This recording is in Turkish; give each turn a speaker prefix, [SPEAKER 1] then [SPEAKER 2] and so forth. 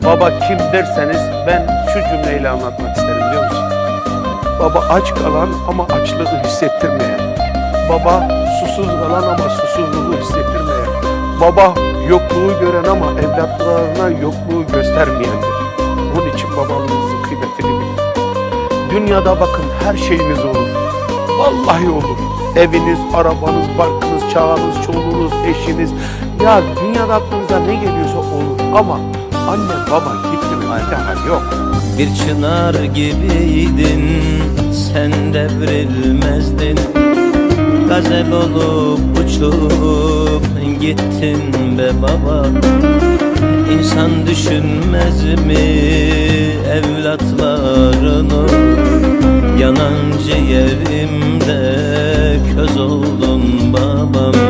[SPEAKER 1] Baba kim derseniz ben şu cümleyle anlatmak isterim biliyor musun? Baba aç kalan ama açlığı hissettirmeyen. Baba susuz kalan ama susuzluğu hissettirmeyen. Baba yokluğu gören ama evlatlarına yokluğu göstermeyendir. Bunun için babalığınızın kıymetini bilin. Dünyada bakın her şeyiniz olur. Vallahi olur. Eviniz, arabanız, barkınız, çağınız, çoluğunuz, eşiniz. Ya dünyada aklınıza ne geliyorsa olur. Ama anne baba bir daha yok.
[SPEAKER 2] Bir çınar gibiydin sen devrilmezdin. Gazel olup uçup gittin be baba. İnsan düşünmez mi evlatlarını? Yanan ciğerimde köz oldun babam